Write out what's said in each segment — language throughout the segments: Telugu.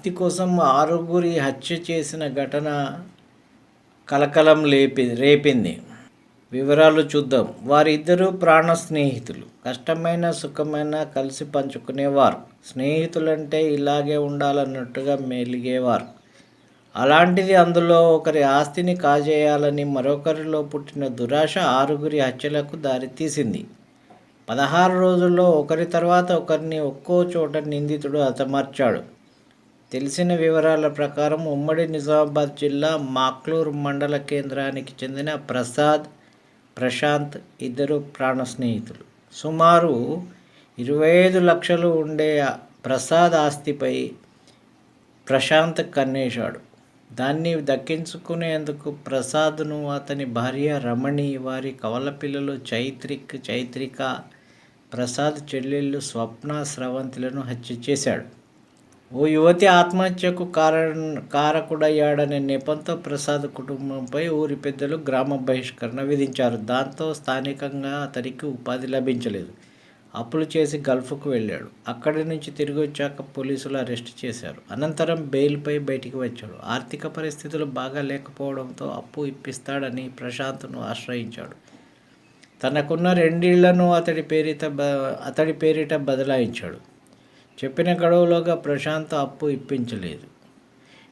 ఆస్తి కోసం ఆరుగురి హత్య చేసిన ఘటన కలకలం లేపి రేపింది. వివరాలు చూద్దాం. వారిద్దరూ ప్రాణ స్నేహితులు. కష్టమైన సుఖమైన కలిసి పంచుకునేవారు. స్నేహితులంటే ఇలాగే ఉండాలన్నట్టుగా మెలిగేవారు. అలాంటిది అందులో ఒకరి ఆస్తిని కాజేయాలని మరొకరిలో పుట్టిన దురాశ ఆరుగురి హత్యలకు దారితీసింది. పదహారు రోజుల్లో ఒకరి తర్వాత ఒకరిని ఒక్కో చోట నిందితుడు హతమార్చాడు. తెలిసిన వివరాల ప్రకారం ఉమ్మడి నిజామాబాద్ జిల్లా మాక్లూర్ మండల కేంద్రానికి చెందిన ప్రసాద్ ప్రశాంత్ ఇద్దరు ప్రాణ స్నేహితులు. సుమారు ఇరవై ఐదు లక్షలు ఉండే ప్రసాద్ ఆస్తిపై ప్రశాంత్ కన్నేశాడు. దాన్ని దక్కించుకునేందుకు ప్రసాద్ను అతని భార్య రమణి వారి కవల పిల్లలు చైత్రిక్ చైత్రిక ప్రసాద్ చెల్లెళ్ళు స్వప్న స్రవంతులను హత్య చేశాడు. ఓ యువతి ఆత్మహత్యకు కారణ కారకుడయ్యాడనే నెపంతో ప్రసాద్ కుటుంబంపై ఊరి పెద్దలు గ్రామ బహిష్కరణ విధించారు. దాంతో స్థానికంగా అతనికి ఉపాధి లభించలేదు. అప్పులు చేసి గల్ఫ్కు వెళ్ళాడు. అక్కడి నుంచి తిరిగి వచ్చాక పోలీసులు అరెస్ట్ చేశారు. అనంతరం బెయిల్పై బయటికి వచ్చాడు. ఆర్థిక పరిస్థితులు బాగా లేకపోవడంతో అప్పు ఇప్పిస్తాడని ప్రశాంత్ను ఆశ్రయించాడు. తనకున్న రెండిళ్ళను అతడి పేరిట బ అతడి పేరిట బదలాయించాడు. చెప్పిన గడువులోగా ప్రశాంత్ అప్పు ఇప్పించలేదు.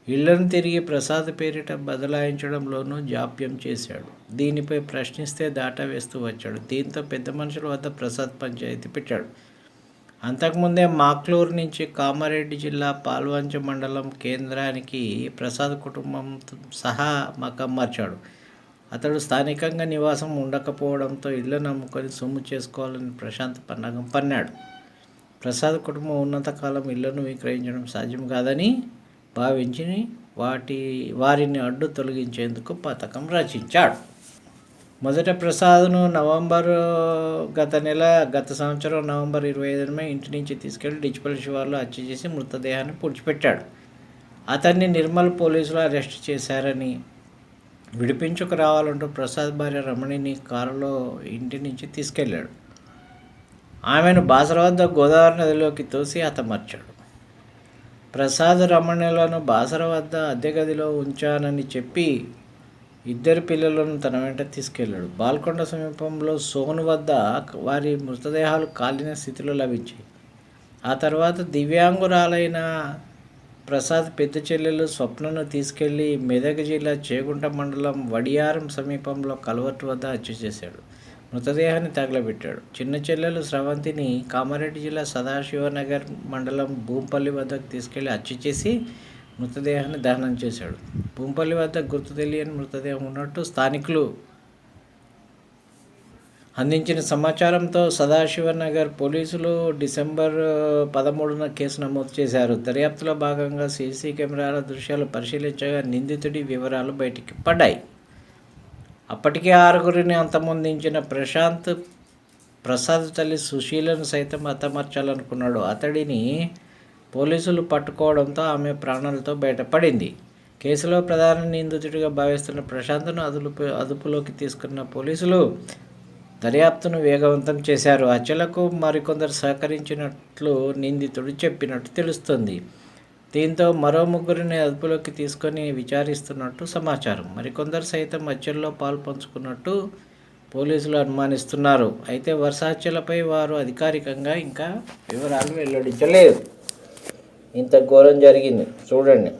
ఇళ్ళను తిరిగి ప్రసాద్ పేరిట బదలాయించడంలోనూ జాప్యం చేశాడు. దీనిపై ప్రశ్నిస్తే దాటా వేస్తూ వచ్చాడు. దీంతో పెద్ద మనుషుల వద్ద ప్రసాద్ పంచాయతీ పెట్టాడు. అంతకుముందే మాక్లూరు నుంచి కామారెడ్డి జిల్లా పాల్వంచ మండలం కేంద్రానికి ప్రసాద్ కుటుంబం సహా మకం మార్చాడు. అతడు స్థానికంగా నివాసం ఉండకపోవడంతో ఇళ్ళను అమ్ముకొని సొమ్ము చేసుకోవాలని ప్రశాంత్ పన్నగం పన్నాడు. ప్రసాద్ కుటుంబం ఉన్నతకాలం ఇళ్ళను విక్రయించడం సాధ్యం కాదని భావించి వాటి వారిని అడ్డు తొలగించేందుకు పథకం రచించాడు. మొదట ప్రసాద్ను నవంబర్ గత నెల గత సంవత్సరం నవంబర్ ఇరవై ఐదున ఇంటి నుంచి తీసుకెళ్ళి డిజిపల్ శివార్లో హత్య చేసి మృతదేహాన్ని పూడ్చిపెట్టాడు. అతన్ని నిర్మల్ పోలీసులు అరెస్ట్ చేశారని విడిపించుకు రావాలంటూ ప్రసాద్ భార్య రమణిని కారులో ఇంటి నుంచి తీసుకెళ్ళాడు ఆమెను బాసర వద్ద గోదావరి నదిలోకి తోసి హతమార్చాడు. ప్రసాద్ రమణులను బాసర వద్ద అద్దె గదిలో ఉంచానని చెప్పి ఇద్దరు పిల్లలను తన వెంట తీసుకెళ్ళాడు. బాల్కొండ సమీపంలో సోను వద్ద వారి మృతదేహాలు కాలిన స్థితిలో లభించాయి. ఆ తర్వాత దివ్యాంగురాలైన ప్రసాద్ పెద్ద చెల్లెలు స్వప్నను తీసుకెళ్ళి మెదక్ జిల్లా చేగుంట మండలం వడియారం సమీపంలో కలవట్టు వద్ద హత్య చేశాడు. మృతదేహాన్ని తగలబెట్టాడు. చిన్న చెల్లెలు స్రవంతిని కామారెడ్డి జిల్లా సదాశివనగర్ మండలం భూంపల్లి వద్దకు తీసుకెళ్ళి హత్య చేసి మృతదేహాన్ని దహనం చేశాడు. భూంపల్లి వద్ద గుర్తు తెలియని మృతదేహం ఉన్నట్టు స్థానికులు అందించిన సమాచారంతో సదాశివనగర్ పోలీసులు డిసెంబర్ పదమూడున కేసు నమోదు చేశారు. దర్యాప్తులో భాగంగా సీసీ కెమెరాల దృశ్యాలు పరిశీలించగా నిందితుడి వివరాలు బయటికి పడ్డాయి. అప్పటికే ఆరుగురిని అంతమొందించిన ప్రశాంత్ ప్రసాద్ తల్లి సుశీలను సైతం హతమార్చాలనుకున్నాడు. అతడిని పోలీసులు పట్టుకోవడంతో ఆమె ప్రాణాలతో బయటపడింది. కేసులో ప్రధాన నిందితుడిగా భావిస్తున్న ప్రశాంత్ను అదుపు అదుపులోకి తీసుకున్న పోలీసులు దర్యాప్తును వేగవంతం చేశారు. హత్యలకు మరికొందరు సహకరించినట్లు నిందితుడు చెప్పినట్టు తెలుస్తుంది. దీంతో మరో ముగ్గురిని అదుపులోకి తీసుకొని విచారిస్తున్నట్టు సమాచారం. మరికొందరు సైతం హత్యల్లో పాల్పంచుకున్నట్టు పోలీసులు అనుమానిస్తున్నారు. అయితే వరుస హత్యలపై వారు అధికారికంగా ఇంకా వివరాలు వెల్లడించలేదు. ఇంత ఘోరం జరిగింది. చూడండి.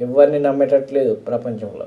ఎవరిని నమ్మేటట్లేదు ప్రపంచంలో.